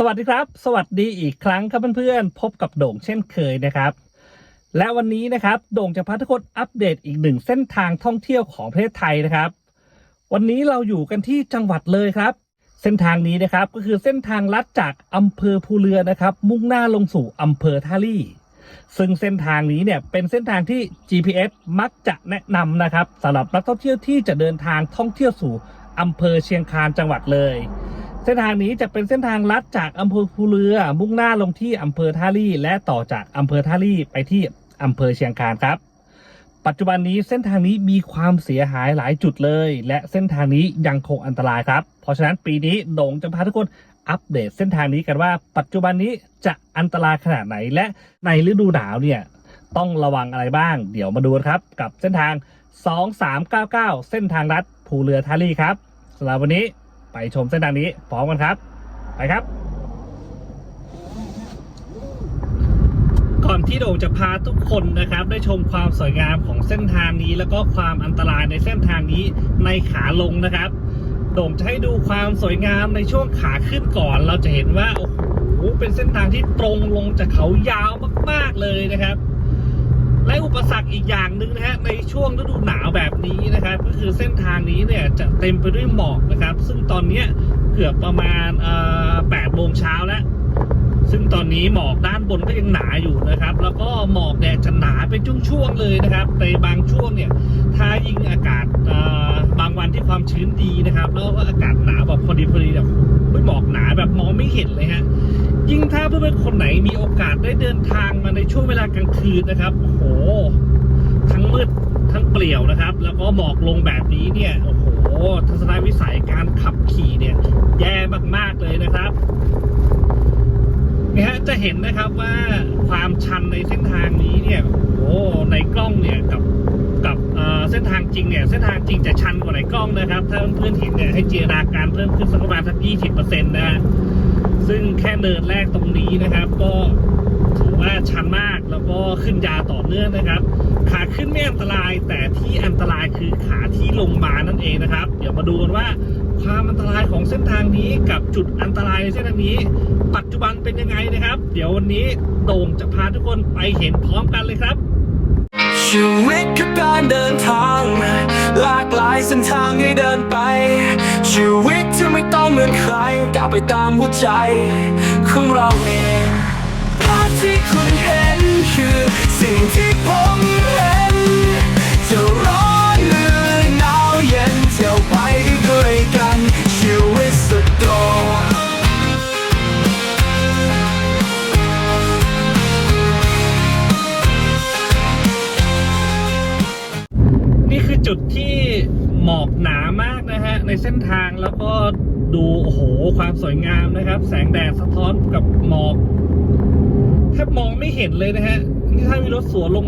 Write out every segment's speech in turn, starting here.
สวัสดีครับ สวัสดีอีกครั้งครับเพื่อนๆ พบกับโด่งเช่นเคยนะครับ และวันนี้นะครับโด่งจะพาทุกคนอัปเดตอีกหนึ่งเส้นทางท่องเที่ยวของประเทศไทยนะครับ วันนี้เราอยู่กันที่จังหวัดเลยครับ เส้นทางนี้นะครับก็คือเส้นทางลัดจากอำเภอภูเรือนะครับ มุ่งหน้าลงสู่อำเภอท่าลี่ ซึ่งเส้นทางนี้เนี่ยเป็นเส้นทางที่ GPS มักจะแนะนำนะครับสำหรับนักท่องเที่ยวที่จะเดินทางท่องเที่ยวสู่อำเภอเชียงคานจังหวัดเลย ส้นทางนี้จะเป็นเส้นทางลัดจากอำเภอภูเรือ มุ่งหน้าลงที่อำเภอท่าลี่ และต่อจากอำเภอท่าลี่ไปที่อำเภอเชียงคานครับ ปัจจุบันนี้เส้นทางนี้มีความเสียหายหลายจุดเลย และเส้นทางนี้ยังคงอันตรายครับ เพราะฉะนั้นปีนี้โด่งจะพาทุกคนอัปเดตเส้นทางนี้กันว่า ปัจจุบันนี้จะอันตรายขนาดไหนและในฤดูหนาวเนี่ยต้องระวังอะไรบ้าง เดี๋ยวมาดูครับกับเส้นทาง 2399 เส้นทางลัดภูเรือท่าลี่ครับสำหรับวันนี้ ไปชมเส้นทางนี้พร้อมกันครับ ไปครับ ก่อนที่โด่งจะพาทุกคนนะครับ ได้ชมความสวยงามของเส้นทางนี้ แล้วก็ความอันตรายในเส้นทางนี้ในขาลงนะครับโด่งจะให้ดูความสวยงามในช่วงขาขึ้นก่อน เราจะเห็นว่าโอ้โหเป็นเส้นทางที่ตรงลงจากเขายาวมาก ๆเลยนะครับ และอุปสรรคอีกอย่างหนึ่งนะฮะในช่วงฤดูหนาวแบบนี้นะครับ ก็คือเส้นทางนี้เนี่ยจะเต็มไปด้วยหมอกนะครับ ซึ่งตอนนี้เกือบประมาณเอ่อ8โมงเช้าแล้ว ซึ่งตอนนี้หมอกด้านบนก็ยังหนาอยู่นะครับ แล้วก็หมอกเนี่ยจะหนาเป็นช่วงๆเลยนะครับ ในบางช่วงเนี่ยถ้ายิ่งอากาศบางวันที่ความชื้นดีนะครับ แล้วก็อากาศหนาวแบบพอดีพอดีแบบหมอกหนาแบบมองไม่เห็นเลยฮะ ยิ่งถ้าเพื่อนๆคนไหนมีโอกาสได้เดินทางมาในช่วงเวลากลางคืนนะครับโอ้โหทั้งมืดทั้งเปลี่ยวนะครับ แล้วก็หมอกลงแบบนี้เนี่ยโอ้โหทัศนวิสัยการขับขี่เนี่ย แย่มากๆเลยนะครับนี่ฮะจะเห็นนะครับว่าความชันในเส้นทางนี้เนี่ยโอ้ในกล้องเนี่ยกับกับเส้นทางจริงเนี่ยเส้นทางจริงจะชันกว่าในกล้องนะครับ ถ้าเพื่อนๆเห็นเนี่ยให้เจินตนาการเพิ่มขึ้นสักประมาณสักยี่สิบเปอร์เซ็นต์นะฮะ ซึ่งแค่เนินแรกตรงนี้นะครับ ก็ถือว่าชันมากแล้วก็ขึ้นยาต่อเนื่องนะครับ ขาขึ้นไม่อันตรายแต่ที่อันตรายคือขาที่ลงมานั่นเองนะครับ เดี๋ยวมาดูกันว่าความอันตรายของเส้นทางนี้กับจุดอันตรายในเส้นทางนี้ ปัจจุบันเป็นยังไงนะครับ เดี๋ยววันนี้โด่งจะพาทุกคนไปเห็นพร้อมกันเลยครับ ชีวิตคือการเดินทาง หลากหลายเส้นทางให้เดินไป ชีวิตที่ไม่ต้องเหมือนใครก้าวไปตามหัวใจของเราเองภาพที่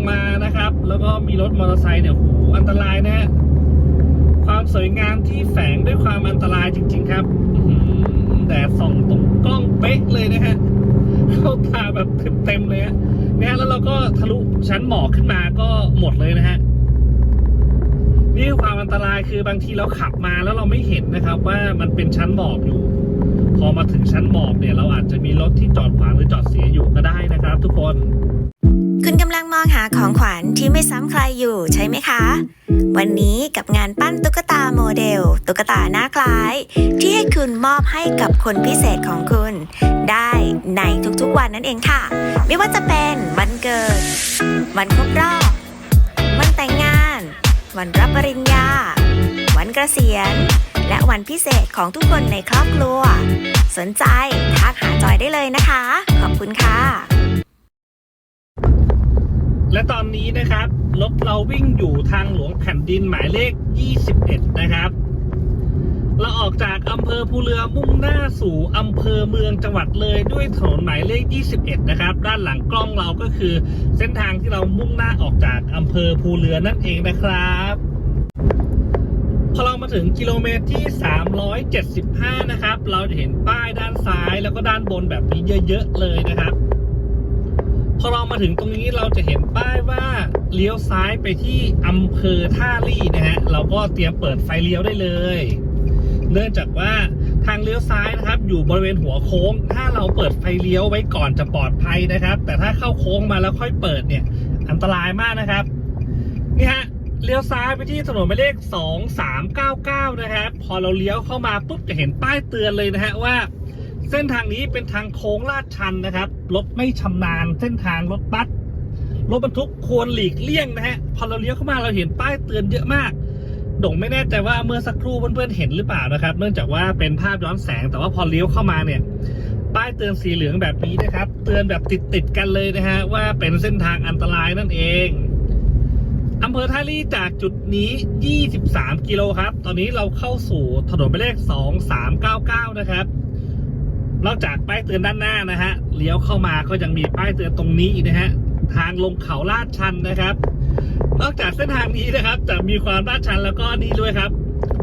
มานะครับ แล้วก็มีรถมอเตอร์ไซค์เนี่ยโหอันตรายนะฮะความสวยงามที่แฝงด้วยความอันตรายจริง ๆ ครับแดดส่องตรงกล้องเป๊ะเลยนะฮะเข้าตาแบบเต็มๆเลยฮะเนี่ยฮะแล้วเราก็ทะลุชั้นหมอกขึ้นมาก็หมดเลยนะฮะนี่คือความอันตรายคือบางทีเราขับมาแล้วเราไม่เห็นนะครับ ว่ามันเป็นชั้นหมอกอยู่ พอมาถึงชั้นหมอกเนี่ย เราอาจจะมีรถที่จอดขวางหรือจอดเสียอยู่ก็ได้นะครับ ทุกคน องหาของขวัญที่ไม่ซ้ำใครอยู่ใช่ไหมคะ วันนี้กับงานปั้นตุ๊กตาโมเดล ตุ๊กตาหน้าคล้าย ที่ให้คุณมอบให้กับคนพิเศษของคุณ ได้ในทุกๆวันนั่นเองค่ะ ไม่ว่าจะเป็นวันเกิด วันครบรอบ วันแต่งงาน วันรับปริญญา วันเกษียณ และวันพิเศษของทุกคนในครอบครัว สนใจทักหาจอยได้เลยนะคะ ขอบคุณค่ะ และตอนนี้นะครับ รถเราวิ่งอยู่ทางหลวงแผ่นดินหมายเลข 21 นะครับ เราออกจากอำเภอภูเรือมุ่งหน้าสู่อำเภอเมืองจังหวัดเลยด้วยถนนหมายเลข 21 นะครับ ด้านหลังกล้องเราก็คือเส้นทางที่เรามุ่งหน้าออกจากอำเภอภูเรือนั่นเองนะครับพอเรามาถึงกิโลเมตรที่ 375 นะครับ เราจะเห็นป้ายด้านซ้ายแล้วก็ด้านบนแบบนี้เยอะ ๆ เลยนะครับ พอเรามาถึงตรงนี้เราจะเห็นป้ายว่าเลี้ยวซ้ายไปที่อำเภอท่าลี่นะฮะเราก็เตรียมเปิดไฟเลี้ยวได้เลย เนื่องจากว่าทางเลี้ยวซ้ายนะครับ อยู่บริเวณหัวโค้ง ถ้าเราเปิดไฟเลี้ยวไว้ก่อนจะปลอดภัยนะครับ แต่ถ้าเข้าโค้งมาแล้วค่อยเปิดเนี่ย อันตรายมากนะครับนี่ฮะเลี้ยวซ้ายไปที่ถนนหมายเลข 2399 นะครับ พอเราเลี้ยวเข้ามาปุ๊บจะเห็นป้ายเตือนเลยนะฮะว่า เส้นทางนี้เป็นทางโค้งลาดชันนะครับ รถไม่ชำนาญเส้นทางรถบัสรถบรรทุกควรหลีกเลี่ยงนะฮะ พอเราเลี้ยวเข้ามาเราเห็นป้ายเตือนเยอะมากดงไม่แน่ใจว่าเมื่อสักครู่เพื่อนๆเห็นหรือเปล่านะครับ เนื่องจากว่าเป็นภาพย้อนแสง แต่ว่าพอเลี้ยวเข้ามาเนี่ย ป้ายเตือนสีเหลืองแบบนี้นะครับ เตือนแบบติดๆกันเลยนะฮะว่าเป็นเส้นทางอันตรายนั่นเองอำเภอท่าลี่จากจุดนี้ 23 กิโลครับ ตอนนี้เราเข้าสู่ถนนหมายเลข 2399 นะครับ นอกจากป้ายเตือนด้านหน้านะฮะเลี้ยวเข้ามาก็ยังมีป้ายเตือนตรงนี้อีกนะฮะทางลงเขาลาดชันนะครับ นอกจากเส้นทางนี้นะครับ จะมีความลาดชันแล้วก็นี่ด้วยครับ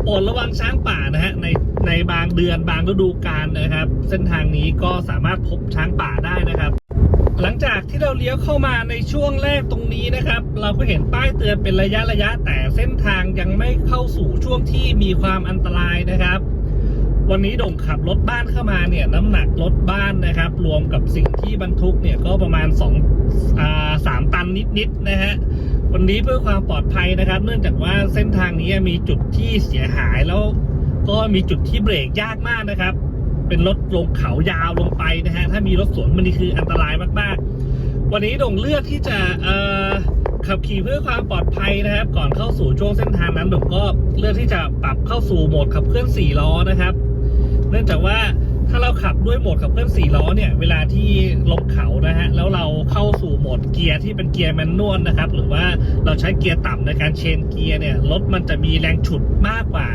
โปรดระวังช้างป่านะฮะในในบางเดือนบางฤดูกาลนะครับ เส้นทางนี้ก็สามารถพบช้างป่าได้นะครับ หลังจากที่เราเลี้ยวเข้ามาในช่วงแรกตรงนี้นะครับ เราก็เห็นป้ายเตือนเป็นระยะระยะ แต่เส้นทางยังไม่เข้าสู่ช่วงที่มีความอันตรายนะครับ วันนี้ดงขับรถบ้านเข้ามาเนี่ยน้ำหนักรถบ้านนะครับ รวมกับสิ่งที่บรรทุกเนี่ยก็ประมาณ2อ่าสามตันนิดๆนะฮะวันนี้เพื่อความปลอดภัยนะครับ เนื่องจากว่าเส้นทางนี้มีจุดที่เสียหายแล้วก็มีจุดที่เบรกยากมากนะครับ เป็นรถลงเขายาวลงไปนะฮะถ้ามีรถสวนมันนี่คืออันตรายมากๆ วันนี้ดงเลือกที่จะเอ่อขับขี่เพื่อความปลอดภัยนะครับ ก่อนเข้าสู่ช่วงเส้นทางนั้นโด่งก็เลือกที่จะปรับเข้าสู่โหมดขับเคลื่อน4ล้อนะครับ เนื่องจากว่าถ้าเราขับด้วยโหมดขับเคลื่อน4ล้อเนี่ยเวลาที่ลงเขานะฮะแล้วเราเข้าสู่โหมดเกียร์ที่เป็นเกียร์แมนนวลนะครับ หรือว่าเราใช้เกียร์ต่ำในการเชนเกียร์เนี่ยรถมันจะมีแรงฉุดมากกว่า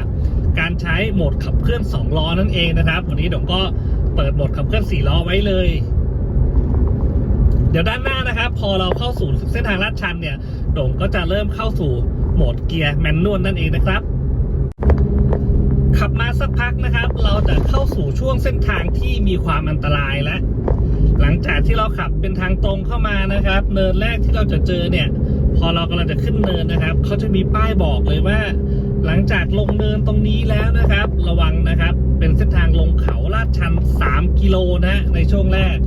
การใช้โหมดขับเคลื่อน2ล้อนั่นเองนะครับ วันนี้เดี๋ยวก็เปิดโหมดขับเคลื่อน4ล้อไว้เลย เดี๋ยวด้านหน้านะครับ พอเราเข้าสู่เส้นทางลาดชันเนี่ยโด่งก็จะเริ่มเข้าสู่โหมดเกียร์แมนนวลนั่นเองนะครับ ขับมาสักพักนะครับ เราจะเข้าสู่ช่วงเส้นทางที่มีความอันตรายแล้ว หลังจากที่เราขับเป็นทางตรงเข้ามานะครับ เนินแรกที่เราจะเจอเนี่ย พอเรากำลังจะขึ้นเนินนะครับเขาจะมีป้ายบอกเลยว่า หลังจากลงเนินตรงนี้แล้วนะครับ ระวังนะครับ เป็นเส้นทางลงเขาลาดชัน 3 กิโลนะฮะในช่วงแรก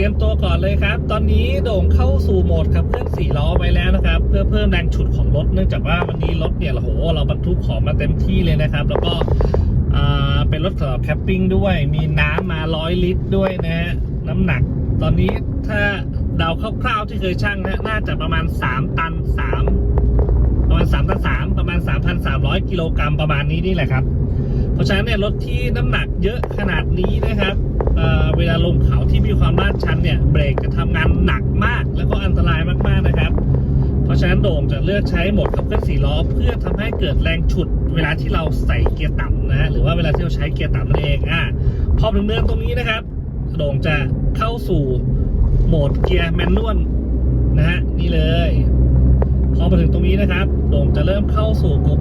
ตรียมตัวก่อนเลยครับ ตอนนี้โด่งเข้าสู่โหมดขับเคลื่อน4ล้อไปแล้วนะครับ เพื่อเพิ่มแรงฉุดของรถ เนื่องจากว่าวันนี้รถเนี่ยโอ้โหเราบรรทุกของมาเต็มที่เลยนะครับ แล้วก็เป็นรถสำหรับแคมปิ้งด้วย มีน้ำมาร้อยลิตรด้วยนะฮะน้ำหนัก ตอนนี้ถ้าเดาคร่าวๆที่เคยชั่งนะน่าจะประมาณ 3 ตัน 3 ประมาณ 3 ตัน 3 ประมาณ 3,300 กิโลกรัมประมาณนี้นี่แหละครับ เพราะฉะนั้นเนี่ยรถที่น้ำหนักเยอะขนาดนี้นะครับ เเวลาลงเขาที่มีความลาดชันเนี่ยเบรกจะทำงานหนักมาก แล้วก็อันตรายมากๆนะครับ เพราะฉะนั้นโด่งจะเลือกใช้โหมดขับเคลื่อนสี่ล้อ เพื่อทำให้เกิดแรงฉุด เวลาที่เราใส่เกียร์ต่ำนะหรือว่าเวลาที่เราใช้เกียร์ต่ำนั่นเองอ่าพอถึงเนินตรงนี้นะครับโด่งจะเข้าสู่โหมดเกียร์แมนนวลนะฮะนี่เลย พอมาถึงตรงนี้นะครับโด่งจะเริ่มเข้าสู่กลุ่ม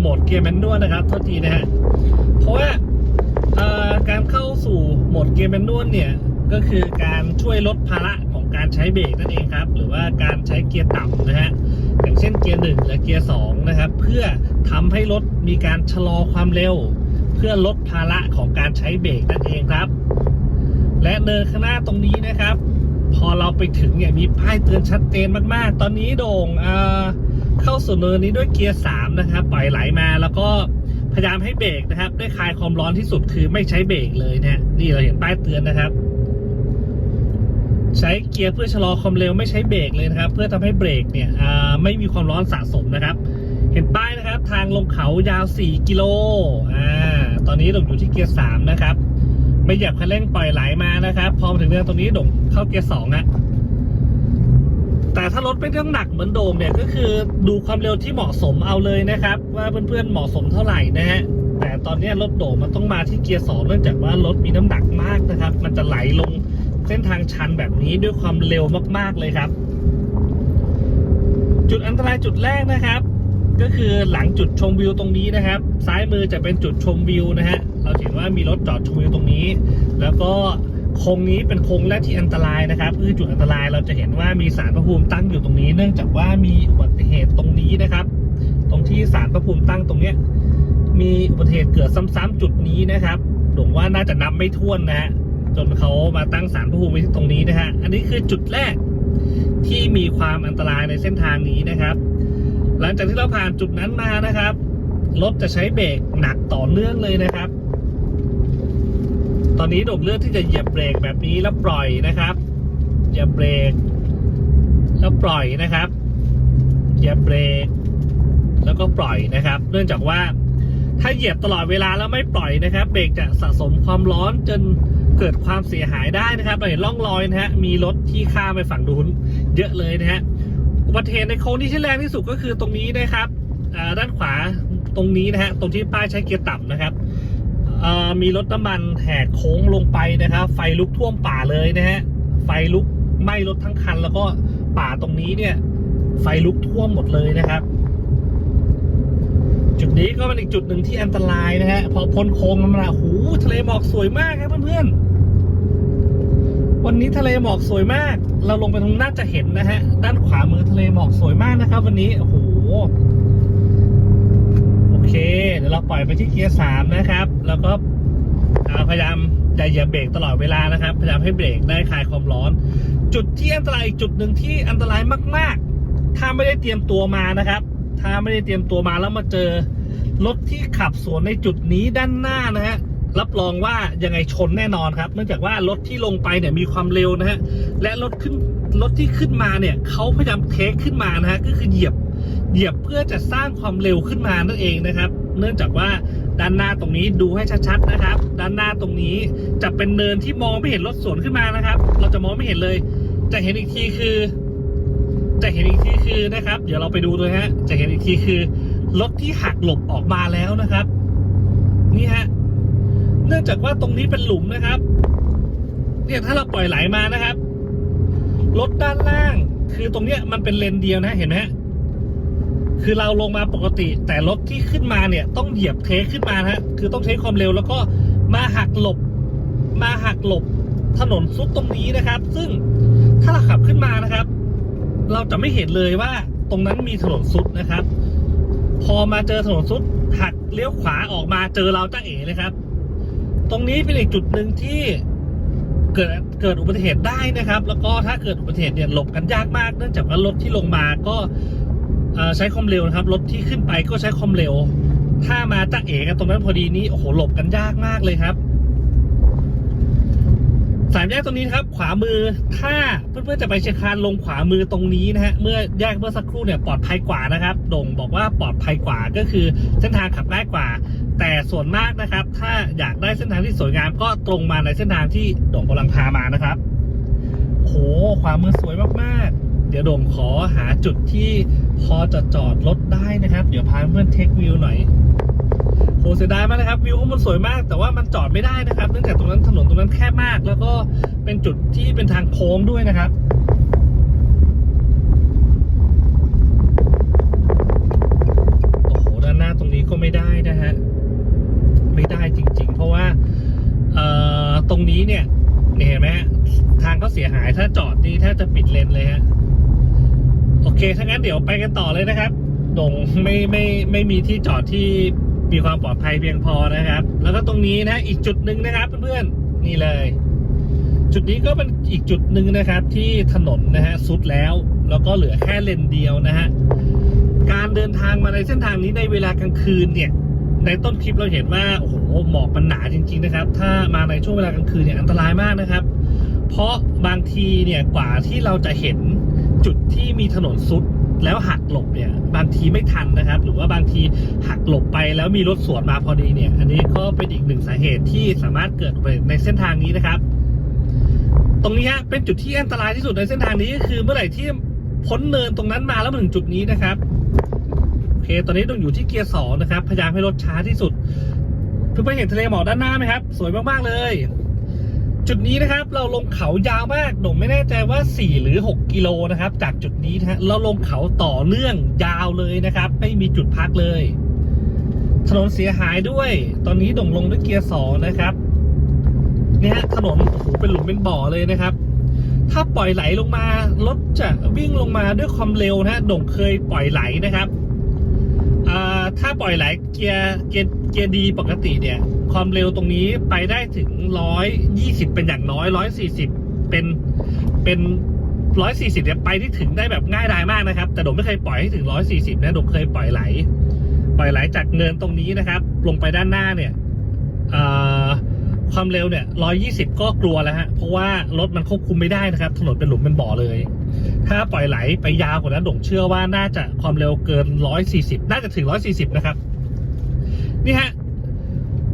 โหมดเกียร์แมนนวลนะครับโทษทีนะฮะเพราะว่าการเข้า ดเกียร์แมนนวลเนี่ย ก็คือการช่วยลดภาระของการใช้เบรกนั่นเองครับ หรือว่าการใช้เกียร์ต่ำนะฮะอย่างเช่นเกียร์หนึ่งและเกียร์สองนะครับ เพื่อทำให้รถมีการชะลอความเร็ว เพื่อลดภาระของการใช้เบรกนั่นเองครับ และเนินข้างหน้าตรงนี้นะครับ พอเราไปถึงเนี่ยมีป้ายเตือนชัดเจนมากๆ ตอนนี้โด่งเเข้าสู่เนินนี้ด้วยเกียร์สามนะครับปล่อยไหลมาแล้วก็ พยายามให้เบรกนะครับ ได้คลายความร้อนที่สุดคือไม่ใช้เบรกเลยนะนี่เราเห็นป้ายเตือนนะครับ ใช้เกียร์เพื่อชะลอความเร็วไม่ใช้เบรกเลยนะครับ เพื่อทำให้เบรกเนี่ยไม่มีความร้อนสะสมนะครับ เห็นป้ายนะครับ ทางลงเขายาว 4 กิโลอ่าตอนนี้โด่งอยู่ที่เกียร์3นะครับ ไม่เหยียบคันเร่งปล่อยไหลมานะครับ พอมาถึงเนินตรงนี้โด่งเข้าเกียร์สองอะ แต่ถ้ารถไม่ต้องหนักเหมือนโดมเนี่ยก็คือดูความเร็วที่เหมาะสมเอาเลยนะครับ ว่าเพื่อนๆเหมาะสมเท่าไหร่นะฮะแต่ตอนนี้รถโดมมันต้องมาที่เกียร์สองเนื่องจากว่ารถมีน้ำหนักมากนะครับ มันจะไหลลงเส้นทางชันแบบนี้ด้วยความเร็วมากๆเลยครับ จุดอันตรายจุดแรกนะครับ ก็คือหลังจุดชมวิวตรงนี้นะครับ ซ้ายมือจะเป็นจุดชมวิวนะฮะเราเห็นว่ามีรถจอดชมวิวตรงนี้ แล้วก็ โค้งนี้เป็นโค้งแรกที่อันตรายนะครับคือจุดอันตรายเราจะเห็นว่ามีสารพระภูมิตั้งอยู่ตรงนี้ เนื่องจากว่ามีอุบัติเหตุตรงนี้นะครับ ตรงที่สารพระภูมิตั้งตรงเนี้ยมีอุบัติเหตุเกิดซ้ำๆจุดนี้นะครับผมว่าน่าจะนับไม่ถ้วนนะฮะจนเขามาตั้งสารพระภูมิไว้ที่ตรงนี้นะฮะอันนี้คือจุดแรกที่มีความอันตรายในเส้นทางนี้นะครับ หลังจากที่เราผ่านจุดนั้นมานะครับรถจะใช้เบรกหนักต่อเนื่องเลยนะครับ อนนี้ดกเลือกที่จะเหยียบเบรกแบบนี้แล้วปล่อยนะครับเหยียบเบรกแล้วปล่อยนะครับเหยียบเบรกแล้วก็ปล่อยนะครับ เนื่องจากว่าถ้าเหยียบตลอดเวลาแล้วไม่ปล่อยนะครับ เบรกจะสะสมความร้อนจนเกิดความเสียหายได้นะครับ เราเห็นร่องรอยนะฮะมีรถที่ข้ามไปฝั่งนู้นเยอะเลยนะฮะอุบัติเหตุในโค้งที่ที่แรงที่สุดก็คือตรงนี้นะครับอ่าด้านขวาตรงนี้นะฮะตรงที่ป้ายใช้เกียร์ต่ำนะครับ มีรถน้ำมันแหกโค้งลงไปนะครับ ไฟลุกท่วมป่าเลยนะฮะ ไฟลุกไหม้รถทั้งคัน แล้วก็ป่าตรงนี้เนี่ย ไฟลุกท่วมหมดเลยนะครับ จุดนี้ก็เป็นอีกจุดหนึ่งที่อันตรายนะฮะ พอพ้นโค้งมันมาหูทะเลหมอกสวยมากครับเพื่อนๆ วันนี้ทะเลหมอกสวยมาก เราลงไปตรงน่าจะเห็นนะฮะ ด้านขวามือทะเลหมอกสวยมากนะครับ วันนี้ โอ้โห โอเค เดี๋ยวเราปล่อยไปที่เกียร์สามนะครับ แล้วก็พยายามอย่าเหยียบเบรกตลอดเวลานะครับ พยายามให้เบรกได้คลายความร้อน จุดที่อันตรายอีกจุดหนึ่งที่อันตรายมาก ๆ ถ้าไม่ได้เตรียมตัวมานะครับ ถ้าไม่ได้เตรียมตัวมาแล้วมาเจอรถที่ขับสวนในจุดนี้ด้านหน้านะฮะรับรองว่ายังไงชนแน่นอนครับ เนื่องจากว่ารถที่ลงไปเนี่ยมีความเร็วนะฮะและรถขึ้นรถที่ขึ้นมาเนี่ยเขาพยายามเทคขึ้นมานะฮะก็คือเหยียบ เหยียบเพื่อจะสร้างความเร็วขึ้นมานั่นเองนะครับ เนื่องจากว่าด้านหน้าตรงนี้ดูให้ชัดๆนะครับ ด้านหน้าตรงนี้จะเป็นเนินที่มองไม่เห็นรถสวนขึ้นมานะครับ เราจะมองไม่เห็นเลย จะเห็นอีกทีคือ จะเห็นอีกทีคือนะครับ เดี๋ยวเราไปดูด้วยฮะ จะเห็นอีกทีคือรถที่หักหลบออกมาแล้วนะครับ นี่ฮะ เนื่องจากว่าตรงนี้เป็นหลุมนะครับ เนี่ยถ้าเราปล่อยไหลมานะครับรถด้านล่าง คือตรงเนี้ยมันเป็นเลนเดียวนะเห็นไหมฮะ คือเราลงมาปกติ แต่รถที่ขึ้นมาเนี่ยต้องเหยียบเทคขึ้นมาฮะคือต้องเทคความเร็วแล้วก็มาหักหลบ มาหักหลบถนนซุดตรงนี้นะครับ ซึ่งถ้าเราขับขึ้นมานะครับ เราจะไม่เห็นเลยว่าตรงนั้นมีถนนซุดนะครับ พอมาเจอถนนซุดหักเลี้ยวขวาออกมาเจอเราจ้าเอ๋เลยครับ ตรงนี้เป็นอีกจุดหนึ่งที่เกิดเกิดอุบัติเหตุได้นะครับ แล้วก็ถ้าเกิดอุบัติเหตุเนี่ยหลบกันยากมากเนื่องจากว่ารถที่ลงมาก็ ใช้ความเร็วนะครับ รถที่ขึ้นไปก็ใช้ความเร็ว ถ้ามาจ้าเอ๋กันตรงนั้นพอดีนี้โอ้โหหลบกันยากมากเลยครับ สามแยกตรงนี้นครับ ขวามือถ้าเพื่อนๆจะไปเชียงคานลงขวามือตรงนี้นะฮะเมื่อแยกเมื่อสักครู่เนี่ยปลอดภัยกว่านะครับโด่งบอกว่าปลอดภัยกว่าก็คือเส้นทางขับง่ายกว่า แต่ส่วนมากนะครับ ถ้าอยากได้เส้นทางที่สวยงามก็ตรงมาในเส้นทางที่โด่งกำลังพามานะครับโหขวามือสวยมากๆ เดี๋ยวโด่งขอหาจุดที่พอจะจอดรถได้นะครับ เดี๋ยวพาเพื่อนเทควิวหน่อยโหเสียดายมากนะครับวิวข้างบนสวยมาก แต่ว่ามันจอดไม่ได้นะครับ เนื่องจากตรงนั้นถนนตรงนั้นแคบมาก แล้วก็เป็นจุดที่เป็นทางโค้งด้วยนะครับโอ้โหด้านหน้าตรงนี้ก็ไม่ได้นะฮะไม่ได้จริง ๆ เพราะว่าเอ่อตรงนี้เนี่ยเห็นไหมฮะทางก็เสียหายถ้าจอดนี่ถ้าจะปิดเลนเลยฮะ โอเคถ้างั้นเดี๋ยวไปกันต่อเลยนะครับดงไม่ไม่ไม่มีที่จอดที่มีความปลอดภัยเพียงพอนะครับ แล้วก็ตรงนี้นะอีกจุดหนึ่งนะครับเพื่อนๆนี่เลย จุดนี้ก็เป็นอีกจุดหนึ่งนะครับ ที่ถนนนะฮะสุดแล้ว แล้วก็เหลือแค่เลนเดียวนะฮะการเดินทางมาในเส้นทางนี้ในเวลากลางคืนเนี่ย ในต้นคลิปเราเห็นว่าโอ้โหหมอกมันหนาจริง ๆนะครับ ถ้ามาในช่วงเวลากลางคืนเนี่ยอันตรายมากนะครับ เพราะบางทีเนี่ยกว่าที่เราจะเห็น จุดที่มีถนนซุดแล้วหักหลบเนี่ยบางทีไม่ทันนะครับ หรือว่าบางทีหักหลบไปแล้วมีรถสวนมาพอดีเนี่ย อันนี้ก็เป็นอีกหนึ่งสาเหตุที่สามารถเกิดอุบัติเหตุในเส้นทางนี้นะครับ ตรงนี้ฮะเป็นจุดที่อันตรายที่สุดในเส้นทางนี้ก็คือเมื่อไหร่ที่พ้นเนินตรงนั้นมาแล้วมาถึงจุดนี้นะครับโอเค ตอนนี้ต้องอยู่ที่เกียร์สองนะครับพยายามให้รถช้าที่สุดเพื่อนๆเห็นทะเลหมอกด้านหน้าไหมครับ สวยมากๆเลย จุดนี้นะครับเราลงเขายาวมากหนงไม่แน่ใจว่า 4 หรือ 6 กิโลนะครับ จากจุดนี้นะเราลงเขาต่อเนื่องยาวเลยนะครับ ไม่มีจุดพักเลย ถนนเสียหายด้วย ตอนนี้ด่งลงด้วยเกียร์สองนะครับเนี่ยถนนโอ้โหเป็นหลุมเป็นบ่อเลยนะครับ ถ้าปล่อยไหลลงมารถจะวิ่งลงมาด้วยความเร็วนะฮะด่งเคยปล่อยไหลนะครับ ถ้าปล่อยไหลเกียร์เกียร์เกียร์ดีปกติเนี่ย ความเร็วตรงนี้ไปได้ถึงร้อยยี่สิบเป็นอย่างน้อยร้อยสี่สิบเป็นเป็นร้อยสี่สิบเนี่ยไปที่ถึงได้แบบง่ายดายมากนะครับ แต่โดมไม่เคยปล่อยให้ถึงร้อยสี่สิบนะโดมเคยปล่อยไหล ปล่อยไหลจากเนินตรงนี้นะครับ ลงไปด้านหน้าเนี่ยเอ่อ ความเร็วเนี่ยร้อยี่สิบก็กลัวแล้วฮะ เพราะว่ารถมันควบคุมไม่ได้นะครับ ถนนเป็นหลุมเป็นบ่อเลย ถ้าปล่อยไหลไปยาวกว่านั้นดงเชื่อว่าน่าจะความเร็วเกินร้อยสี่สิบน่าจะถึงร้อยสี่สิบนะครับ นี่ฮะ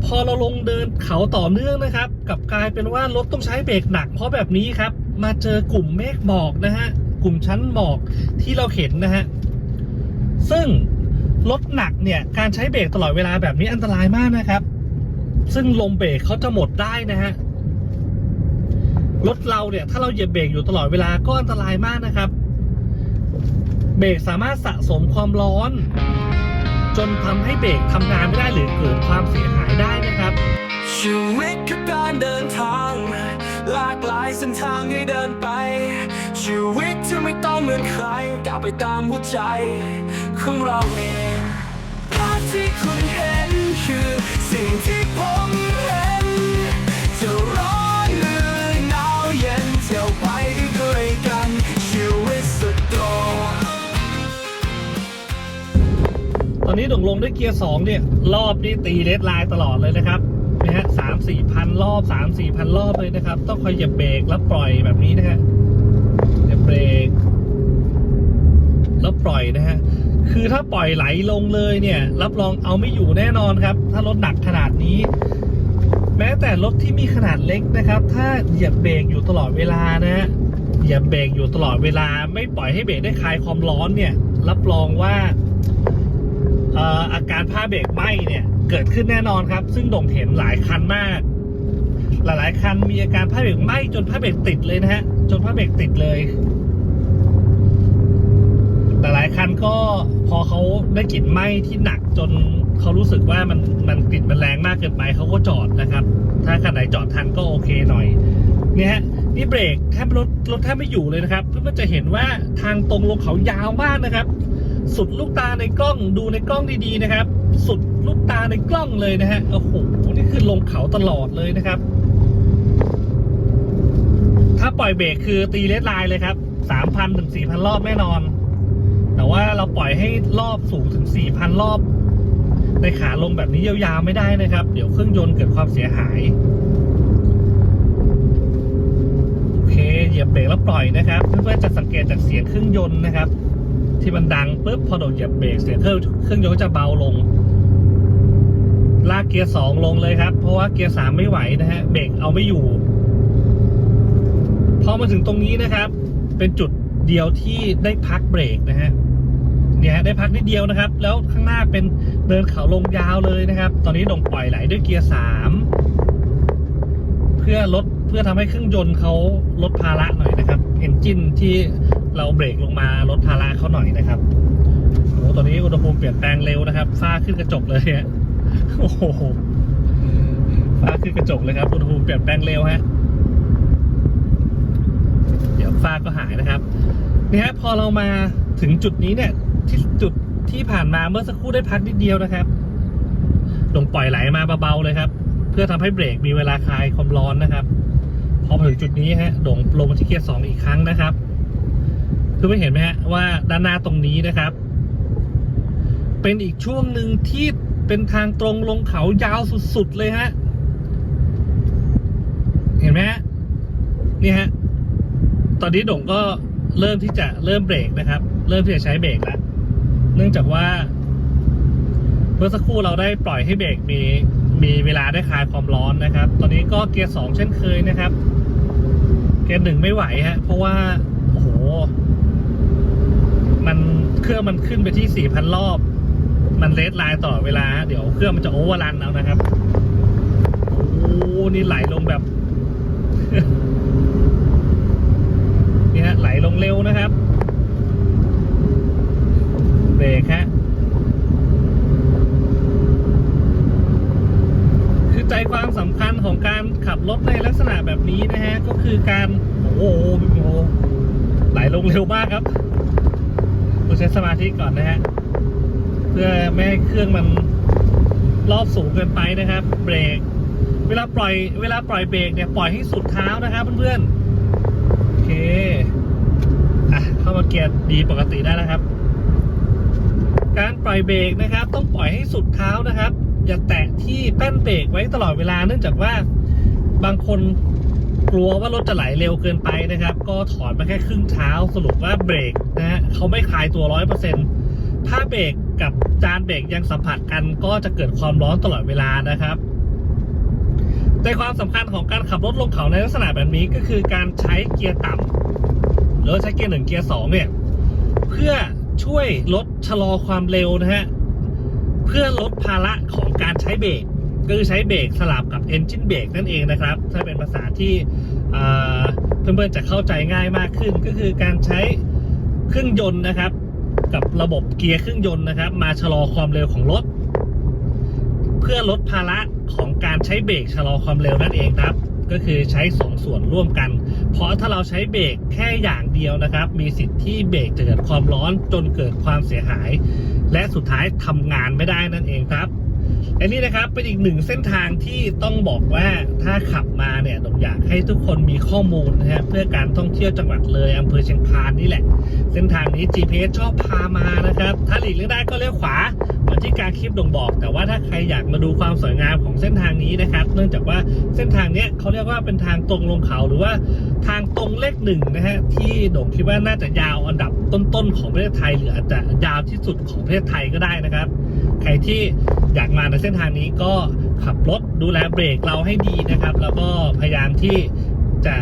พอเราลงเดินเขาต่อเนื่องนะครับ กับกลายเป็นว่ารถต้องใช้เบรกหนัก เพราะแบบนี้ครับ มาเจอกลุ่มเมฆหมอกนะฮะ กลุ่มชั้นหมอกที่เราเห็นนะฮะ ซึ่งรถหนักเนี่ย การใช้เบรกตลอดเวลาแบบนี้อันตรายมากนะครับ ซึ่งลมเบรกเขาจะหมดได้นะฮะ รถเราเนี่ย ถ้าเราเหยียบเบรกอยู่ตลอดเวลาก็อันตรายมากนะครับ เบรกสามารถสะสมความร้อน จนทำให้เบรกทำงานไม่ได้หรือเกิดความเสียหายได้นะครับชีวิตคือการเดินทาง หลากหลายเส้นทางให้เดินไป ชีวิตที่ไม่ต้องเหมือนใครก้าวไปตามหัวใจของเราเองภาพที่คุณเห็นคือ ที่ผมเห็น จะร้อนหรือหนาวเย็นเที่ยวไปด้วยกันชีวิตสุดโต่งตอนนี้ดงลงด้วยเกียร์สองเนี่ยรอบนี่ตีเลสไลน์ตลอดเลยนะครับนะฮะสามสี่พันรอบสามสี่พันรอบเลยนะครับ ต้องคอยเหยียบเบรกแล้วปล่อยแบบนี้นะฮะเหยียบเบรกแล้วปล่อยนะฮะ คือถ้าปล่อยไหลลงเลยเนี่ย รับรองเอาไม่อยู่แน่นอนครับ ถ้ารถหนักขนาดนี้ แม้แต่รถที่มีขนาดเล็กนะครับ ถ้าเหยียบเบรกอยู่ตลอดเวลานะฮะเหยียบเบรกอยู่ตลอดเวลา ไม่ปล่อยให้เบรกได้คลายความร้อนเนี่ย รับรองว่าเอ่อาการผ้าเบรกไหม้เนี่ยเกิดขึ้นแน่นอนครับ ซึ่งโด่งเห็นหลายคันมาก หลายๆคันมีอาการผ้าเบรกไหม้จนผ้าเบรกติดเลยนะฮะจนผ้าเบรกติดเลย หลายคันก็พอเขาได้กลิ่นไหม้ที่หนักจนเขารู้สึกว่ามันมันกลิ่นมันแรงมากเกินไปเขาก็จอดนะครับ ถ้าคันไหนจอดทันก็โอเคหน่อยเนี่ยฮะนี่เบรกแทบรถรถแทบไม่อยู่เลยนะครับ เพื่อนๆจะเห็นว่าทางตรงลงเขายาวมากนะครับ สุดลูกตาในกล้องดูในกล้องดีๆนะครับ สุดลูกตาในกล้องเลยนะฮะโอ้โหนี่คือลงเขาตลอดเลยนะครับ ถ้าปล่อยเบรกคือตีเลสไลน์เลยครับสามพันถึงสี่พันรอบแน่นอน แต่ว่าเราปล่อยให้รอบสูงถึงสี่พันรอบ ในขาลงแบบนี้ยาวๆไม่ได้นะครับ เดี๋ยวเครื่องยนต์เกิดความเสียหาย โอเค เหยียบเบรกแล้วปล่อยนะครับ เพื่อนๆจะสังเกตจากเสียงเครื่องยนต์นะครับ ที่มันดังปุ๊บพอโดนเหยียบเบรกเสียงเครื่องเครื่องยนต์ก็จะเบาลงลากเกียร์สองลงเลยครับ เพราะว่าเกียร์สามไม่ไหวนะฮะเบรกเอาไม่อยู่ พอมาถึงตรงนี้นะครับ เป็นจุดเดียวที่ได้พักเบรกนะฮะ เนี่ยได้พักนิดเดียวนะครับ แล้วข้างหน้าเป็นเดินเขาลงยาวเลยนะครับ ตอนนี้ลงปล่อยไหลด้วยเกียร์สามเพื่อลดเพื่อทำให้เครื่องยนต์เขาลดภาระหน่อยนะครับเอนจินที่เราเบรกลงมาลดภาระเขาหน่อยนะครับโอ้ตอนนี้อุณหภูมิเปลี่ยนแปลงเร็วนะครับฟ้าขึ้นกระจกเลยฮะโอ้โหฟ้าขึ้นกระจกเลยครับอุณหภูมิเปลี่ยนแปลงเร็วฮะเดี๋ยวฟ้าก็หายนะครับนี่ฮะพอเรามาถึงจุดนี้เนี่ย ที่จุดที่ผ่านมาเมื่อสักครู่ได้พักนิดเดียวนะครับ ลงปล่อยไหลมาเบาๆเลยครับ เพื่อทำให้เบรกมีเวลาคลายความร้อนนะครับ พอมาถึงจุดนี้ฮะโด่งลงมาที่เกียร์สองอีกครั้งนะครับคือไม่เห็นไหมฮะว่าด้านหน้าตรงนี้นะครับ เป็นอีกช่วงหนึ่งที่เป็นทางตรงลงเขายาวสุดๆเลยฮะเห็นไหมฮะนี่ฮะตอนนี้โด่งก็เริ่มที่จะเริ่มเบรกนะครับ เริ่มที่จะใช้เบรกแล้ว เนื่องจากว่า เมื่อสักครู่เราได้ปล่อยให้เบรกมีมีเวลาได้คลายความร้อนนะครับ ตอนนี้ก็เกียร์สองเช่นเคยนะครับ เกียร์หนึ่งไม่ไหวฮะ เพราะว่า โอ้โห มันเครื่องมันขึ้นไปที่สี่พันรอบ มันเลสไลน์ต่อเวลา เดี๋ยวเครื่องมันจะโอเวอร์รันเอานะครับ โอ้โหนี่ไหลลงแบบ นี่ฮะไหลลงเร็วนะครับ เบรกฮะคือใจความสำคัญของการขับรถในลักษณะแบบนี้นะฮะ ก็คือการโอ้โหโอ้โหไหลลงเร็วมากครับต้องใช้สมาธิก่อนนะฮะ เพื่อไม่ให้เครื่องมันรอบสูงเกินไปนะครับ เบรก เวลาปล่อย เวลาปล่อยเบรกเนี่ยปล่อยให้สุดเท้านะครับเพื่อนๆ โอเค อะ เข้ามาเกียร์ดีปกติได้แล้วครับ การปล่อยเบรกนะครับ ต้องปล่อยให้สุดเท้านะครับ อย่าแตะที่แป้นเบรกไว้ตลอดเวลาเนื่องจากว่าบางคนกลัวว่ารถจะไหลเร็วเกินไปนะครับ ก็ถอนมาแค่ครึ่งเท้าสรุปว่าเบรกนะฮะเขาไม่คลายตัวร้อยเปอร์เซ็นต์ถ้าเบรกกับจานเบรกยังสัมผัสกันก็จะเกิดความร้อนตลอดเวลานะครับใจความสำคัญของการขับรถลงเขาในลักษณะแบบนี้ก็คือการใช้เกียร์ต่ำหรือใช้เกียร์หนึ่งเกียร์สองเนี่ย เพื่อ ช่วยลดชะลอความเร็วนะฮะ เพื่อลดภาระของการใช้เบรกก็คือใช้เบรกสลับกับ engine brake นั่นเองนะครับ ถ้าเป็นภาษาที่เพื่อนๆจะเข้าใจง่ายมากขึ้น ก็คือการใช้เครื่องยนต์นะครับ กับระบบเกียร์เครื่องยนต์นะครับ มาชะลอความเร็วของรถ เพื่อลดภาระของการใช้เบรกชะลอความเร็วนั่นเองครับ ก็คือใช้สองส่วนร่วมกัน เพราะถ้าเราใช้เบรกแค่อย่างเดียวนะครับ มีสิทธิ์ที่เบรกจะเกิดความร้อนจนเกิดความเสียหาย และสุดท้ายทำงานไม่ได้นั่นเองครับ อันนี้นะครับเป็นอีกหนึ่งเส้นทางที่ต้องบอกว่าถ้าขับมาเนี่ยผมอยากให้ทุกคนมีข้อมูลนะฮะเพื่อการท่องเที่ยวจังหวัดเลยอำเภอเชียงคานนี่แหละ เส้นทางนี้ GPS ชอบพามานะครับ ถ้าหลีกเลี่ยงได้ก็เลี้ยวขวาเหมือนที่การคลิปดงบอก แต่ว่าถ้าใครอยากมาดูความสวยงามของเส้นทางนี้นะครับ เนื่องจากว่าเส้นทางเนี้ยเขาเรียกว่าเป็นทางตรงลงเขาหรือว่าทางตรงเลขหนึ่งนะฮะที่ดงคิดว่าน่าจะยาวอันดับต้นๆของประเทศไทยหรืออาจจะยาวที่สุดของประเทศไทยก็ได้นะครับ ใครที่อยากมาในเส้นทางนี้ก็ขับรถดูแลเบรกเราให้ดีนะครับ แล้วก็พยายามที่จะ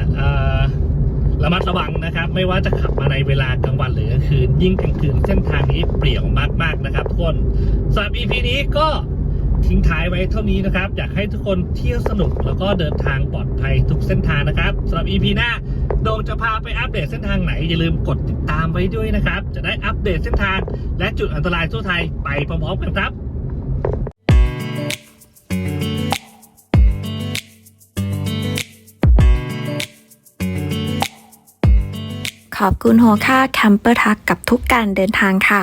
ระมัดระวังนะครับ ไม่ว่าจะขับมาในเวลากลางวันหรือกลางคืน ยิ่งกลางคืนเส้นทางนี้เปลี่ยวมากๆนะครับทุกคนสำหรับ EP นี้ก็ทิ้งท้ายไว้เท่านี้นะครับ อยากให้ทุกคนเที่ยวสนุกแล้วก็เดินทางปลอดภัยทุกเส้นทางนะครับสำหรับ EP หน้า ดงจะพาไปอัปเดตเส้นทางไหน อย่าลืมกดติดตามไว้ด้วยนะครับ จะได้อัปเดตเส้นทาง และจุดอันตรายทั่วไทยไปพร้อมๆกันครับขอบคุณโฮค่าแคมเปอร์ทักกับทุกการเดินทางค่ะ